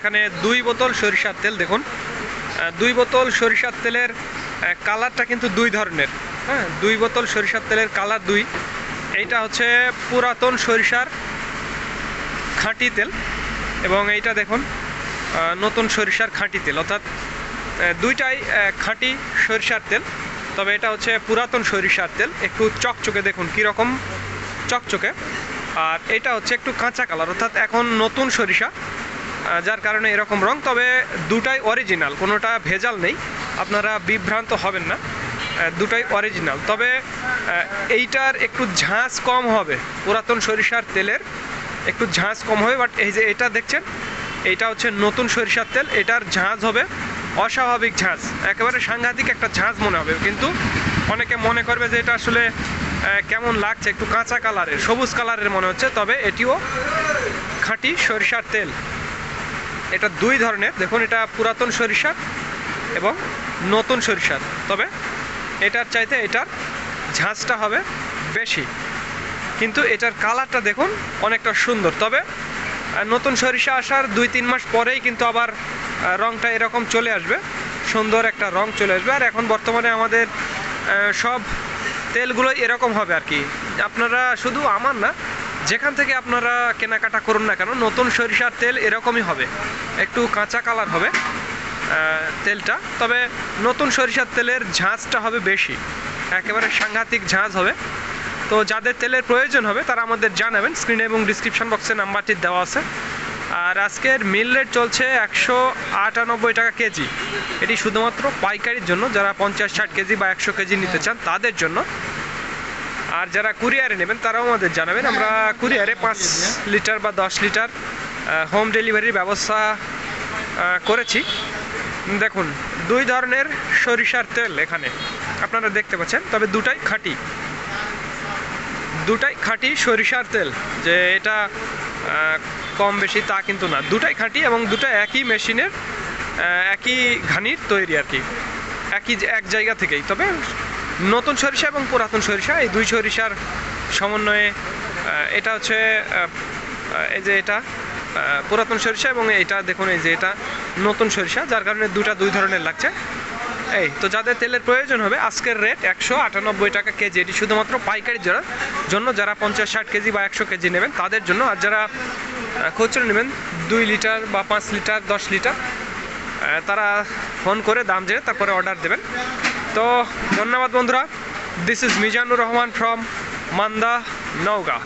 এখানে দুই বোতল সরিষার তেল, দেখুন। দুই বোতল সরিষার তেলের কালারটা কিন্তু দুই ধরনের। হ্যাঁ দুই বোতল সরিষার তেলের কালার দুই। এইটা হচ্ছে পুরাতন সরিষার খাঁটি তেল এবং এইটা দেখুন নতুন সরিষার খাঁটি তেল। অর্থাৎ দুইটাই খাঁটি সরিষার তেল, তবে এটা হচ্ছে পুরাতন সরিষার তেল। একটু চকচকে দেখুন কীরকম চকচকে। আর এটা হচ্ছে একটু কাঁচা কালার, অর্থাৎ এখন নতুন সরিষা। যার কারণে এরকম রং, তবে দুটাই অরিজিনাল কোনোটা ভেজাল নেই। আপনারা বিভ্রান্ত হবেন না। দুটাই অরিজিনাল তবে এইটার একটু ঝাঁজ কম হবে। পুরাতন সরিষার তেলের একটু ঝাঁজ কম হবে বাট এই যে এটা দেখছেন এইটা হচ্ছে নতুন সরিষার তেল, এটার ঝাঁজ হবে, অস্বাভাবিক ঝাঁজ। একেবারে সাংঘাতিক একটা ঝাঁজ মনে হবে, কিন্তু অনেকে মনে করবে যে এটা আসলে কেমন লাগছে, একটু কাঁচা কালারের, সবুজ কালারের মনে হচ্ছে, তবে এটিও খাঁটি সরিষার তেল। এটা দুই ধরনের। দেখুন, এটা পুরাতন সরিষার এবং নতুন সরিষার তবে এটার চাইতে এটার ঝাঁজটা হবে বেশি। কিন্তু এটার কালারটা দেখুন, অনেকটা সুন্দর। তবে নতুন সরিষা আসার দুই তিন মাস পরেই কিন্তু আবার রংটা এরকম চলে আসবে। সুন্দর একটা রং চলে আসবে। আর এখন বর্তমানে আমাদের সব তেলগুলো এরকম হবে আর কি। আপনারা শুধু আমার না যেখান থেকে আপনারা কেনাকাটা করুন না কেন, নতুন সরিষার তেল এরকমই হবে। একটু কাঁচা কালার হবে তেলটা। তবে নতুন সরিষার তেলের ঝাঁজটা হবে বেশি। একেবারে সাংঘাতিক ঝাঁজ হবে। তো যাদের তেলের প্রয়োজন হবে, তারা আমাদের জানাবেন। স্ক্রিনে এবং ডিসক্রিপশন বক্সে নাম্বারটি দেওয়া আছে। আর আজকের মিল রেট চলছে একশো আটানব্বই টাকা কেজি। এটি শুধুমাত্র পাইকারির জন্য, যারা পঞ্চাশ, ষাট কেজি বা একশো কেজি নিতে চান, তাদের জন্য। আর যারা কুরিয়ারে নেবেন, তারাও আমাদের জানাবেন। আমরা কুরিয়ারে পাঁচ লিটার বা দশ লিটার হোম ডেলিভারির ব্যবস্থা করেছি। দেখুন, দুই ধরনের সরিষার তেল এখানে। আপনারা দেখতে পাচ্ছেন, তবে দুটাই খাঁটি। দুটাই খাঁটি সরিষার তেল, যে এটা কম বেশি তা কিন্তু না। দুটাই খাঁটি এবং দুটো একই মেশিনের একই ঘানির তৈরি আর কি। একই এক জায়গা থেকেই। তবে নতুন সরিষা এবং পুরাতন সরিষা, এই দুই সরিষার সমন্বয়ে এটা হচ্ছে এই যে এটা পুরাতন সরিষা এবং এটা দেখুন এই যে এটা নতুন সরিষা, যার কারণে দুটা দুই ধরনের লাগছে। এই, তো যাদের তেলের প্রয়োজন হবে, আজকের রেট একশো আটানব্বই টাকা কেজি, এটি শুধুমাত্র পাইকারি যারা জন্য যারা পঞ্চাশ ষাট কেজি বা একশো কেজি নেবেন, তাদের জন্য, আর যারা খুচরো নেবেন, দুই লিটার বা পাঁচ লিটার, দশ লিটার তারা ফোন করে দাম জেনে তারপরে অর্ডার দেবেন। তো ধন্যবাদ বন্ধুরা। This is Mizanur Rahman from Manda Naogaon.